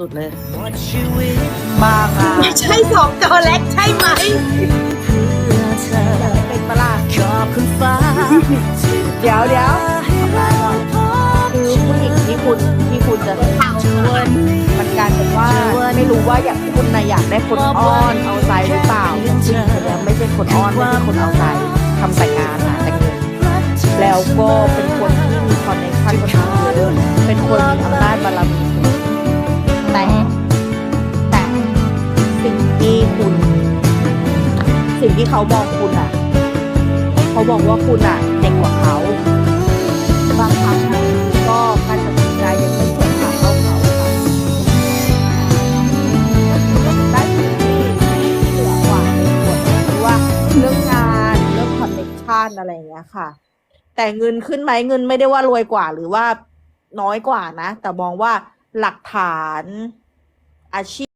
สุดเลย ไม่ใช่สองจอเล็กใช่ไหมเป็นปลาเดี๋ยวเดี๋ยวให้เราพบคือผู้หญิงที่คุณที่คุณจะวันนี้มันกลารเป็นว่าไม่รู้ว่าอยากคุณนะอยากได้คนอ้อนเอาใจหรือเปล่าจริงๆคนเนี้ยไม่ใช่คนอ้อนไม่ใช่คนเอาใจทำแต่งานหาแต่เงินแล้วก็เป็นคนที่มีคอนเนคชั่นคนทางเยอะเป็นคนมีอำนาจบารมี งที่เขามองคุณอะ เขาบอกว่าคุณอะเด็กกว่าเขาบางครั้งก็การตัดสินใจยังไม่ควรถาเขาเขาค่ะได้สิ่ที่เหนือกว่าในส่วนที่ว่าเรื่องงานเรื่องคอนเนคชันอะไรอย่างเงี้ยค่ะ แต่เงินขึ้นไหมเงินไม่ได้ว่ารวยกว่าหรือว่าน้อยกว่านะ แต่มองว่าหลักฐานอาชีพ